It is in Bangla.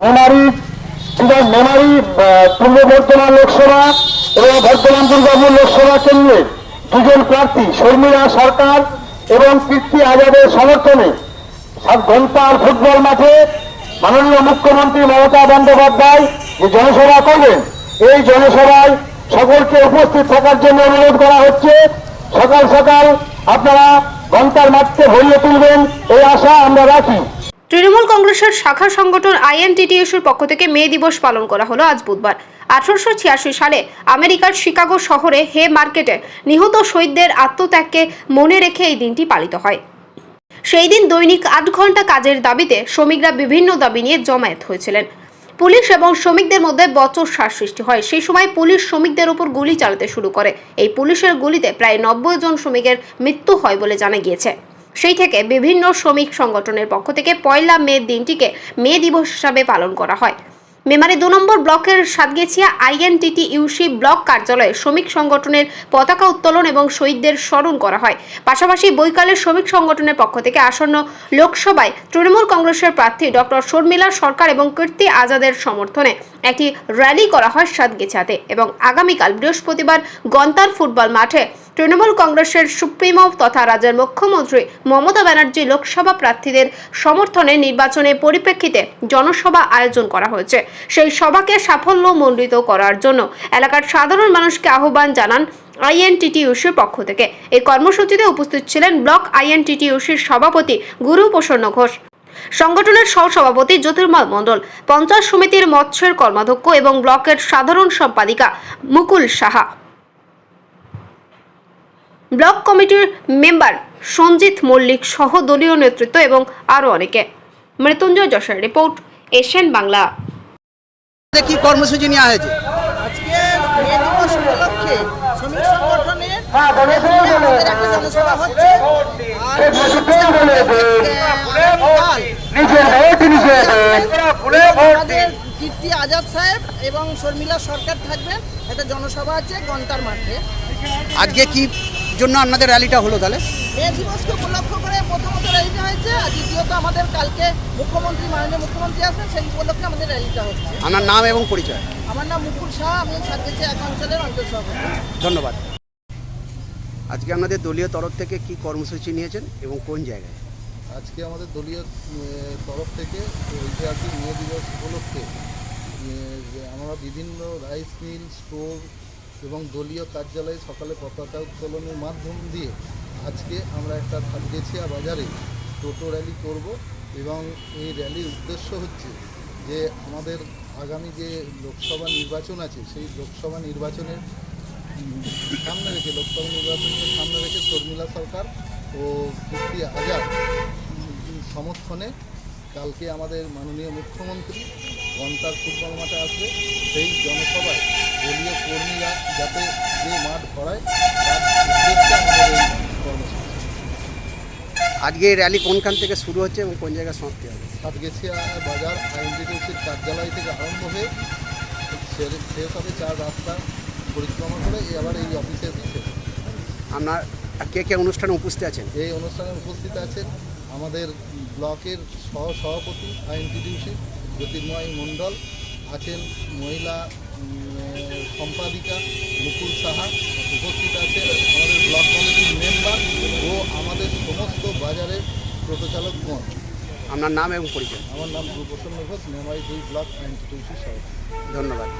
মেমারি মেমারি পূর্ব লোকসভা এবং বর্ধমান দুর্গাপুর লোকসভা কেন্দ্রে দুজন প্রার্থী, শর্মিলা সরকার এবং কীর্তি আজাদের সমর্থনে সাত ঘণ্টার ফুটবল মাঠে মাননীয় মুখ্যমন্ত্রী মমতা বন্দ্যোপাধ্যায় যে জনসভা করবেন, এই জনসভায় সকলকে উপস্থিত থাকার জন্য অনুরোধ করা হচ্ছে। সকাল সকাল আপনারা ঘণ্টার মাঠকে ভরিয়ে তুলবেন, এই আশা আমরা রাখি। তৃণমূল কংগ্রেসের শাখা সংগঠন আইএনটিটিএসের পক্ষ থেকে মে দিবস পালন করা হলো আজ বুধবার। আঠারোশো ছিয়াশি সালে আমেরিকার শিকাগো শহরে হে মার্কেটে নিহত শহীদদের আত্মত্যাগকে মনে রেখে এই দিনটি পালিত হয়। সেই দিন দৈনিক আট ঘণ্টা কাজের দাবিতে শ্রমিকরা বিভিন্ন দাবি নিয়ে জমায়েত হয়েছিলেন। পুলিশ এবং শ্রমিকদের মধ্যে বচসার সৃষ্টি হয়। সেই সময় পুলিশ শ্রমিকদের উপর গুলি চালাতে শুরু করে। এই পুলিশের গুলিতে প্রায় নব্বই জন শ্রমিকের মৃত্যু হয় বলে জানা গিয়েছে। সেই থেকে বিভিন্ন শ্রমিক সংগঠনের পক্ষ থেকে পয়লা মে দিনটিকে মে দিবস হিসাবে পালন করা হয়। মেমারি দু নম্বর ব্লকের সাতগেছিয়া আইএনটিটি ইউসি ব্লক কার্যালয়ে শ্রমিক সংগঠনের পতাকা উত্তোলন এবং শহীদদের স্মরণ করা হয়। পাশাপাশি বৈকালে শ্রমিক সংগঠনের পক্ষ থেকে আসন্ন লোকসভায় তৃণমূল কংগ্রেসের প্রার্থী ডক্টর শর্মিলা সরকার এবং কীর্তি আজাদের সমর্থনে একটি র্যালি করা হয় সাতগেছিয়াতে এবং আগামীকাল বৃহস্পতিবার গন্তার ফুটবল মাঠে তৃণমূল কংগ্রেসের সুপ্রিমো তথা রাজ্যের মুখ্যমন্ত্রী মমতা ব্যানার্জি লোকসভা প্রার্থীদের সমর্থনে নির্বাচনের পরিপ্রেক্ষিতে জনসভা আয়োজন করা হয়েছে। সেই সভাকে সাফল্যমণ্ডিত করার জন্য এলাকার সাধারণ মানুষকে আহ্বান জানান আইএনটিটিউসির পক্ষ থেকে। এই কর্মসূচিতে উপস্থিত ছিলেন ব্লক আইএনটিটিউসির সভাপতি গুরু প্রসন্ন ঘোষ, সংগঠনের সহসভাপতি জ্যোতির্ময় মণ্ডল, পঞ্চায়েত সমিতির মৎস্যের কর্মাধ্যক্ষ এবং ব্লকের সাধারণ সম্পাদিকা মুকুল সাহা। ব্লক কমিটির মেম্বার সঞ্জিত মল্লিক সহ দলীয় নেতৃত্ব এবং আরও অনেকে। Mrityunjoy Jessore report, Asian Bangla. কি কর্মসূচি নেওয়া হয়েছে? আজকে মে দিবস উপলক্ষে শ্রমিক সংগঠনের একটা জনসভা হচ্ছে। আর আগামীকাল আমাদের কীর্তি আজাদ সাহেব এবং শর্মিলা সরকার থাকবেন। একটা জনসভা আছে গন্তার মাঠে। আজকে কি জন্য আপনাদের র্যালিটা হলো তাহলে? মে দিবসকে উপলক্ষ করে প্রথমত র্যালিটা হয়েছে আর দ্বিতীয়ত আমাদের কালকে মুখ্যমন্ত্রী মাননীয় মুখ্যমন্ত্রী আসবেন সেই উপলক্ষে আমাদের র্যালিটা হচ্ছে। আপনার নাম এবং পরিচয়? আমার নাম মুকুল শাহ আমি সাতগেছি এক অঞ্চলের অঞ্চল সভাপতি ধন্যবাদ। আজকে আপনাদের দলীয় তরফ থেকে কি কর্মসূচি নিয়েছেন এবং কোন জায়গায়? আজকে আমাদের দলীয় তরফ থেকে ঐতিহাসিক মে দিবস উপলক্ষে আমরা বিভিন্ন রাইস মিল স্টোর এবং দলীয় কার্যালয়ে সকালে পতাকা উত্তোলনের মাধ্যম দিয়ে আজকে আমরা একটা সাতগেছিয়া বাজারে টোটো র্যালি করব এবং এই র্যালির উদ্দেশ্য হচ্ছে যে আমাদের আগামী যে লোকসভা নির্বাচন আছে, সেই লোকসভা নির্বাচনের সামনে রেখে, লোকসভা নির্বাচনকে সামনে রেখে শর্মিলা সরকার ও কীর্তি আজাদ সমর্থনে কালকে আমাদের মাননীয় মুখ্যমন্ত্রী গন্তার ফুটবল মাঠে আসবে। সেই জনসভায় দলীয় কর্মীরা যাতে যে মাঠ ভরায় তার উদ্দেশ্যে আমাদের আজকে র্যালি কোনখান থেকে শুরু হচ্ছে এবং কোন জায়গায় সমাপ্তি হবে? সাতগেছিয়া বাজার আইনডিটিউসির কার্যালয় থেকে আরম্ভ হয়ে শেষ হবে চার রাস্তা পরিক্রমা করে এবার এই অফিসে এসে আপনার কে কে অনুষ্ঠানে উপস্থিত আছেন? এই অনুষ্ঠানে উপস্থিত আছেন আমাদের ব্লকের সহ সভাপতি আইনটিডিউসি জ্যোতির্ময় মণ্ডল আছেন মহিলা সম্পাদিকা মুকুল সাহা উপস্থিত আছেন আমাদের ব্লক মেম্বার ও আমাদের সমস্ত বাজারের টোটোচালকগণ আপনার নাম এবং পরিচয়। আমার নাম গুরুপ্রসন্ন ঘোষ মেমারি দুই ব্লক ধন্যবাদ।